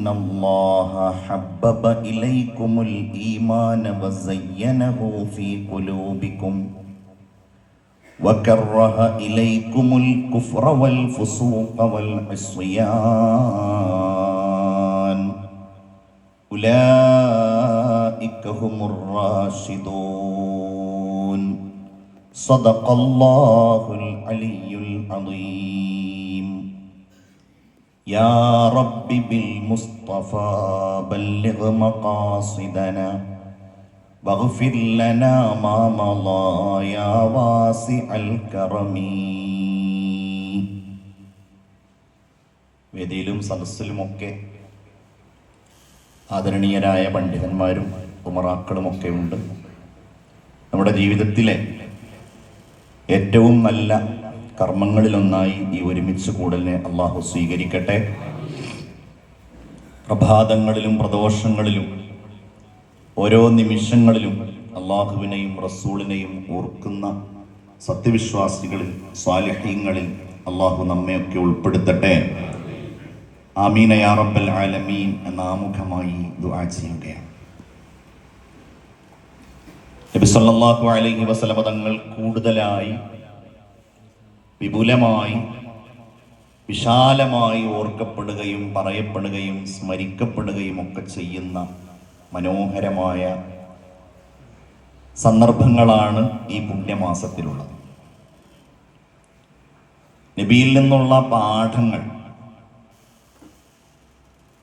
إن الله حبب إليكم الإيمان وزينه في قلوبكم وكره إليكم الكفر والفسوق والعصيان أولئك هم الراشدون صدق الله العلي العظيم يا رب بالمصطفى بلغ مقاصدنا واغفر لنا ما مضى يا واسع الكرم വേദിയിലും സദസ്സിലുമൊക്കെ ആദരണീയരായ പണ്ഡിതന്മാരും ഉമറാക്കളുമൊക്കെ ഉണ്ട് നമ്മുടെ ജീവിതത്തിലെ ഏറ്റവും നല്ല കർമ്മങ്ങളിലൊന്നായി ഈ ഒരുമിച്ച് കൂടലിനെ അള്ളാഹു സ്വീകരിക്കട്ടെ. പ്രഭാതങ്ങളിലും പ്രദോഷങ്ങളിലും ഓരോ നിമിഷങ്ങളിലും അള്ളാഹുവിനെയും റസൂളിനെയും ഓർക്കുന്ന സത്യവിശ്വാസികളിൽ സ്വാലഹ്യങ്ങളിൽ അള്ളാഹു നമ്മയൊക്കെ ഉൾപ്പെടുത്തട്ടെ. ആമീന യാ റബ്ബൽ ആലമീൻ എന്ന ആമുഖമായി ദുആ ചെയ്യുകയാണ്. നബി സല്ലല്ലാഹു അലൈഹി വസല്ലം തങ്ങൾ കൂടുതലായി വിപുലമായി വിശാലമായി ഓർക്കപ്പെടുകയും പറയപ്പെടുകയും സ്മരിക്കപ്പെടുകയും ഒക്കെ ചെയ്യുന്ന മനോഹരമായ സന്ദർഭങ്ങളാണ് ഈ പുണ്യമാസത്തിലുള്ളത്. നബിയിൽ നിന്നുള്ള പാഠങ്ങൾ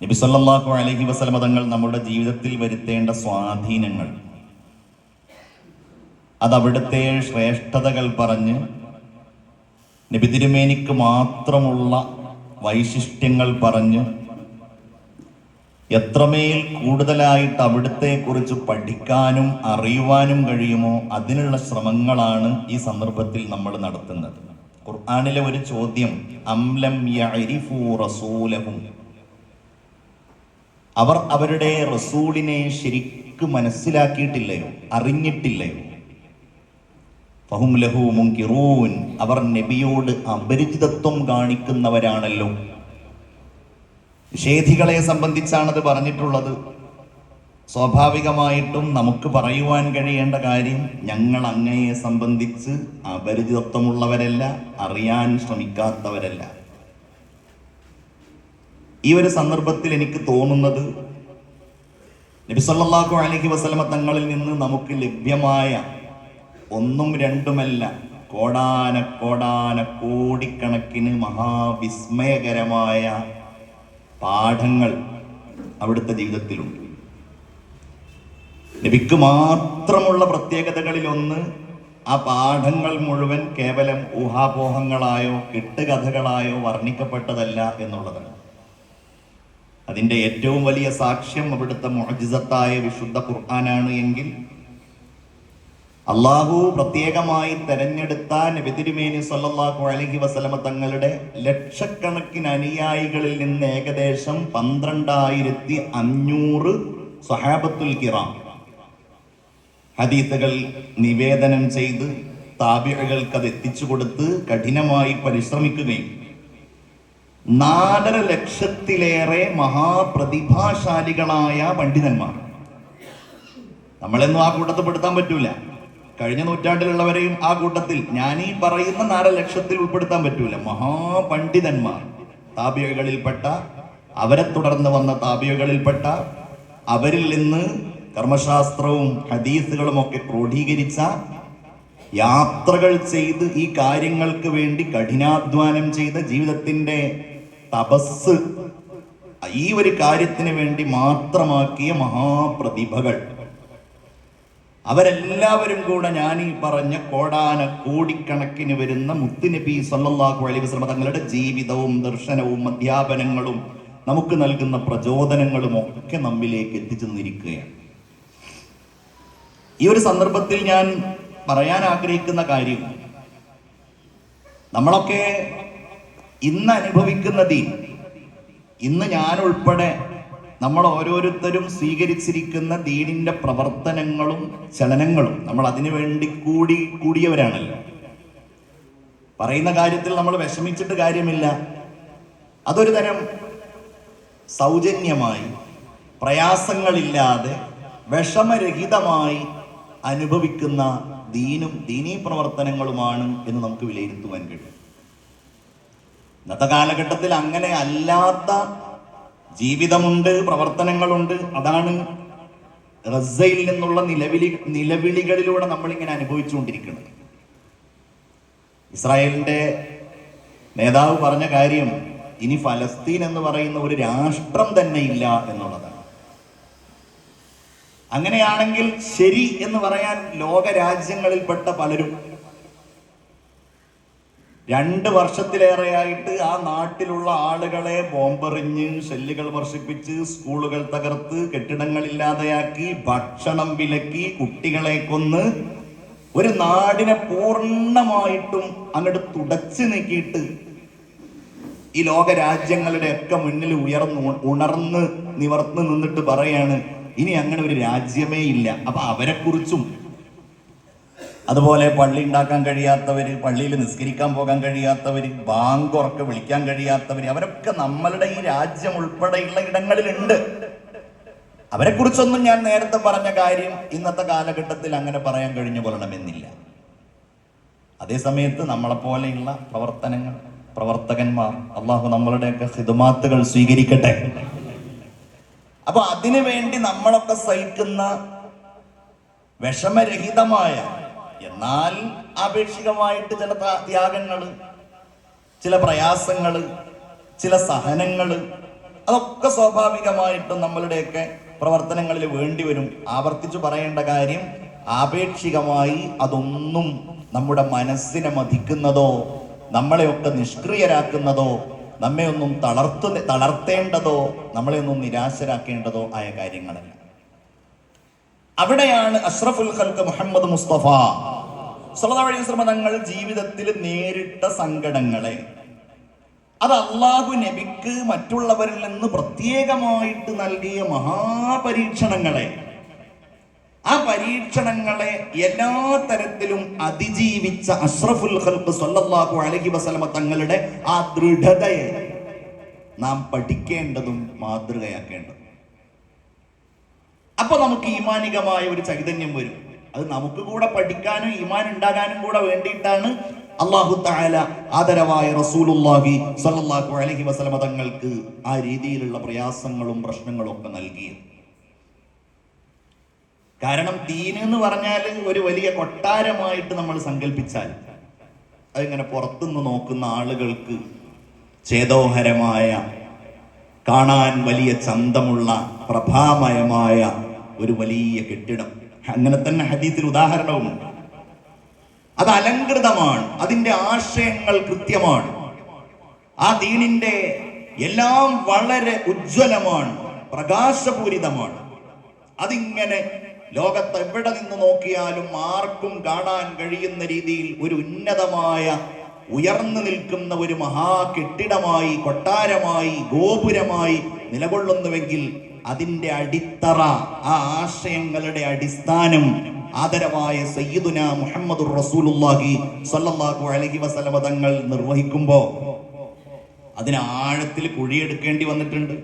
നബി സല്ലല്ലാഹു അലൈഹി വസല്ലമ തങ്ങൾ നമ്മുടെ ജീവിതത്തിൽ വരുത്തേണ്ട സ്വാധീനങ്ങൾ അത് അവിടുത്തെ ശ്രേഷ്ഠതകൾ പറഞ്ഞ് നബി തിരുമേനിക്ക് മാത്രമുള്ള വൈശിഷ്ട്യങ്ങൾ പറഞ്ഞ് എത്രമേൽ കൂടുതലായിട്ട് അവിടുത്തെ കുറിച്ച് പഠിക്കാനും അറിയുവാനും കഴിയുമോ അതിനുള്ള ശ്രമങ്ങളാണ് ഈ സന്ദർഭത്തിൽ നമ്മൾ നടത്തുന്നത്. ഖുർആാനിലെ ഒരു ചോദ്യം അംലം റസൂലഹും? അവർ അവരുടെ റസൂലിനെ ശരിക്ക് മനസ്സിലാക്കിയിട്ടില്ലയോ? അറിഞ്ഞിട്ടില്ലയോ? ഫഹും ലഹു മുൻകിറൂൻ. അവർ നബിയോട് അപരിചിതത്വം കാണിക്കുന്നവരാണല്ലോ. നിഷേധികളെ അത് പറഞ്ഞിട്ടുള്ളത്. സ്വാഭാവികമായിട്ടും നമുക്ക് പറയുവാൻ കഴിയേണ്ട കാര്യം ഞങ്ങൾ അങ്ങയെ സംബന്ധിച്ച് അപരിചിതത്വമുള്ളവരല്ല അറിയാൻ ശ്രമിക്കാത്തവരല്ല. ഈ ഒരു സന്ദർഭത്തിൽ എനിക്ക് തോന്നുന്നത് നബി അലഹി വസല്ലമ തങ്ങളിൽ നിന്ന് നമുക്ക് ലഭ്യമായ ഒന്നും രണ്ടുമല്ല. കോടാന കോടാന കോടിക്കണക്കിന് മഹാവിസ്മയകരമായ പാഠങ്ങൾ അവിടുത്തെ ജീവിതത്തിലുണ്ട്. നബിക്ക് മാത്രമുള്ള പ്രത്യേകതകളിൽ ഒന്ന് ആ പാഠങ്ങൾ മുഴുവൻ കേവലം ഊഹാപോഹങ്ങളായോ കെട്ടുകഥകളായോ വർണിക്കപ്പെട്ടതല്ല എന്നുള്ളതാണ്. അതിന്റെ ഏറ്റവും വലിയ സാക്ഷ്യം അവിടുത്തെ മോജിസത്തായ വിശുദ്ധ ഖുർആനാണ് എങ്കിൽ അള്ളാഹു പ്രത്യേകമായി തെരഞ്ഞെടുത്ത നബിതിരുമേനി സല്ലാഹു അലഹി വസലമ തങ്ങളുടെ ലക്ഷക്കണക്കിന് അനുയായികളിൽ നിന്ന് ഏകദേശം പന്ത്രണ്ടായിരത്തി അഞ്ഞൂറ് സഹാബത്തുൽ കിറാം. ഹദീത്തുകൾ നിവേദനം ചെയ്ത് താപികൾക്ക് അത് എത്തിച്ചു കൊടുത്ത് കഠിനമായി പരിശ്രമിക്കുകയും നാലര ലക്ഷത്തിലേറെ മഹാപ്രതിഭാശാലികളായ പണ്ഡിതന്മാർ. നമ്മളെന്നും ആ കൂട്ടത്തിൽ പെടുത്താൻ പറ്റൂല. കഴിഞ്ഞ നൂറ്റാണ്ടിലുള്ളവരെയും ആ കൂട്ടത്തിൽ ഞാൻ ഈ പറയുന്ന നാല് ലക്ഷത്തിൽ ഉൾപ്പെടുത്താൻ പറ്റൂല. മഹാപണ്ഡിതന്മാർ. താപികകളിൽപ്പെട്ട അവരെ തുടർന്ന് വന്ന താപികകളിൽപ്പെട്ട അവരിൽ നിന്ന് കർമ്മശാസ്ത്രവും ഹദീസുകളും ഒക്കെ ക്രോഡീകരിച്ച യാത്രകൾ ചെയ്ത് ഈ കാര്യങ്ങൾക്ക് വേണ്ടി കഠിനാധ്വാനം ചെയ്ത ജീവിതത്തിന്റെ തപസ് ഈ ഒരു കാര്യത്തിന് വേണ്ടി മാത്രമാക്കിയ മഹാപ്രതിഭകൾ. അവരെല്ലാവരും കൂടെ ഞാൻ ഈ പറഞ്ഞ കോടാന കോടിക്കണക്കിന് വരുന്ന മുത്തുനബി സല്ലല്ലാഹു അലൈഹി വസല്ലം തങ്ങളുടെ ജീവിതവും ദർശനവും അധ്യാപനങ്ങളും നമുക്ക് നൽകുന്ന പ്രചോദനങ്ങളും ഒക്കെ നമ്മിലേക്ക് എത്തിച്ചു നിന്നിരിക്കുകയാണ് ഈ ഒരു സന്ദർഭത്തിൽ ഞാൻ പറയാൻ ആഗ്രഹിക്കുന്ന കാര്യം നമ്മളൊക്കെ ഇന്ന് അനുഭവിക്കുന്ന ദീൻ ഇന്ന് ഞാൻ ഉൾപ്പെടെ നമ്മൾ ഓരോരുത്തരും സ്വീകരിച്ചിരിക്കുന്ന ദീനിന്റെ പ്രവർത്തനങ്ങളും ചലനങ്ങളും നമ്മൾ അതിനു വേണ്ടി കൂടി കൂടിയവരാണല്ലോ. പറയുന്ന കാര്യത്തിൽ നമ്മൾ വിഷമിച്ചിട്ട് കാര്യമില്ല. അതൊരു തരം സൗജന്യമായി പ്രയാസങ്ങളില്ലാതെ വിഷമരഹിതമായി അനുഭവിക്കുന്ന ദീനും ദീനീ പ്രവർത്തനങ്ങളുമാണ് എന്ന് നമുക്ക് വിലയിരുത്തുവാൻ കഴിയും. ഇന്നത്തെ കാലഘട്ടത്തിൽ അങ്ങനെ അല്ലാത്ത ജീവിതമുണ്ട് പ്രവർത്തനങ്ങളുണ്ട്. അതാണ് റസയിൽ നിന്നുള്ള നിലവിളി നിലവിളികളിലൂടെ നമ്മളിങ്ങനെ അനുഭവിച്ചുകൊണ്ടിരിക്കുന്നത്. ഇസ്രായേലിന്റെ നേതാവ് പറഞ്ഞ കാര്യം ഇനി ഫലസ്തീൻ എന്ന് പറയുന്ന ഒരു രാഷ്ട്രം തന്നെ ഇല്ല എന്നുള്ളതാണ്. അങ്ങനെയാണെങ്കിൽ ശരി എന്ന് പറയാൻ ലോകരാജ്യങ്ങളിൽപ്പെട്ട പലരും രണ്ട് വർഷത്തിലേറെയായിട്ട് ആ നാട്ടിലുള്ള ആളുകളെ ബോംബെറിഞ്ഞ് ഷെല്ലുകൾ വർഷിപ്പിച്ച് സ്കൂളുകൾ തകർത്ത് കെട്ടിടങ്ങൾ ഇല്ലാതെയാക്കി ഭക്ഷണം വിലക്കി കുട്ടികളെ കൊന്ന് ഒരു നാടിനെ പൂർണമായിട്ടും അങ്ങോട്ട് തുടച്ചു നീക്കിയിട്ട് ഈ ലോക രാജ്യങ്ങളുടെ ഒക്കെ മുന്നിൽ ഉയർന്നു ഉണർന്ന് നിവർന്ന് നിന്നിട്ട് പറയാണ് ഇനി അങ്ങനെ ഒരു രാജ്യമേ ഇല്ല. അപ്പൊ അവരെ കുറിച്ചും അതുപോലെ പള്ളി ഉണ്ടാക്കാൻ കഴിയാത്തവർ പള്ളിയിൽ നിസ്കരിക്കാൻ പോകാൻ കഴിയാത്തവർ ബാങ്ക് ഉറക്കെ വിളിക്കാൻ കഴിയാത്തവർ അവരൊക്കെ നമ്മളുടെ ഈ രാജ്യം ഉൾപ്പെടെയുള്ള ഇടങ്ങളിലുണ്ട്. അവരെ കുറിച്ചൊന്നും ഞാൻ നേരത്തെ പറഞ്ഞ കാര്യം ഇന്നത്തെ കാലഘട്ടത്തിൽ അങ്ങനെ പറയാൻ കഴിഞ്ഞു കൊള്ളണമെന്നില്ല. അതേസമയത്ത് നമ്മളെ പോലെയുള്ള പ്രവർത്തനങ്ങൾ പ്രവർത്തകന്മാർ അള്ളാഹു നമ്മളുടെയൊക്കെ ഹിതുമാത്തുകൾ സ്വീകരിക്കട്ടെ. അപ്പൊ അതിനു വേണ്ടി നമ്മളൊക്കെ സഹിക്കുന്ന വിഷമരഹിതമായ എന്നാൽ ആപേക്ഷികമായിട്ട് ചില ത്യാഗങ്ങൾ ചില പ്രയാസങ്ങൾ ചില സഹനങ്ങൾ അതൊക്കെ സ്വാഭാവികമായിട്ടും നമ്മളുടെയൊക്കെ പ്രവർത്തനങ്ങളിൽ വേണ്ടി വരും. ആവർത്തിച്ചു പറയേണ്ട കാര്യം ആപേക്ഷികമായി അതൊന്നും നമ്മുടെ മനസ്സിനെ മതിക്കുന്നതോ നമ്മളെയൊക്കെ നിഷ്ക്രിയരാക്കുന്നതോ നമ്മെ ഒന്നും തളർത്തു തളർത്തേണ്ടതോ നമ്മളെ ഒന്നും നിരാശരാക്കേണ്ടതോ ആയ കാര്യങ്ങളല്ല. അവിടെയാണ് അഷ്റഫുൽ ഖൽക്ക് മുഹമ്മദ് മുസ്തഫ. സല്ലല്ലാഹു അലൈഹി വസല്ലം തങ്ങൾ ജീവിതത്തിൽ നേരിട്ട സങ്കടങ്ങളെ. അത് അള്ളാഹു നബിക്ക് മറ്റുള്ളവരിൽ നിന്ന് പ്രത്യേകമായിട്ട് നൽകിയ മഹാപരീക്ഷണങ്ങളെ. ആ പരീക്ഷണങ്ങളെ എല്ലാ തരത്തിലും അതിജീവിച്ച അഷ്റഫുൽ ഖൽക്ക് സല്ലല്ലാഹു അലൈഹി വസല്ലം തങ്ങളുടെ ആ ദൃഢതയെ നാം പഠിക്കേണ്ടതും മാതൃകയാക്കേണ്ടതും. അപ്പൊ നമുക്ക് ഈമാനികമായ ഒരു ചൈതന്യം വരും. അത് നമുക്ക് കൂടെ പഠിക്കാനും ഈമാൻ ഉണ്ടാകാനും കൂടെ വേണ്ടിയിട്ടാണ് അള്ളാഹു താല ആദരവായ റസൂലുല്ലാഹി സല്ലല്ലാഹു അലൈഹി വസല്ലമ തങ്ങൾക്ക് ആ രീതിയിലുള്ള പ്രയാസങ്ങളും പ്രശ്നങ്ങളും ഒക്കെ നൽകിയത്. കാരണം തീന് എന്ന് പറഞ്ഞാൽ ഒരു വലിയ കൊട്ടാരമായിട്ട് നമ്മൾ സങ്കല്പിച്ചാൽ അതിങ്ങനെ പുറത്തുനിന്ന് നോക്കുന്ന ആളുകൾക്ക് ചേതോഹരമായ കാണാൻ വലിയ ചന്തമുള്ള പ്രഭാമയമായ ഒരു വലിയ കെട്ടിടം. അങ്ങനെ തന്നെ ഹദീത്തിൽ ഉദാഹരണവുമുണ്ട്. അത് അലങ്കൃതമാണ് അതിന്റെ ആശയങ്ങൾ കൃത്യമാണ്. ആ ദീനിന്റെ എല്ലാം വളരെ ഉജ്ജ്വലമാണ്. പ്രകാശപൂരിതമാണ്. അതിങ്ങനെ ലോകത്ത് എവിടെ നിന്ന് നോക്കിയാലും ആർക്കും കാണാൻ കഴിയുന്ന രീതിയിൽ ഒരു ഉന്നതമായ ഉയർന്നു നിൽക്കുന്ന ഒരു മഹാ കെട്ടിടമായി കൊട്ടാരമായി ഗോപുരമായി നിലകൊള്ളുന്നുവെങ്കിൽ അതിന്റെ അടിത്തറ ആ ആശയങ്ങളുടെ അടിസ്ഥാനം ആദരവായ സയ്യിദുന മുഹമ്മദ് റസൂലുള്ളാഹി സ്വല്ലല്ലാഹു അലൈഹി വസല്ലമ തങ്ങൾ നിർവഹിക്കുമ്പോൾ അതിന് ആഴത്തിൽ കുഴിയെടുക്കേണ്ടി വന്നിട്ടുണ്ട്.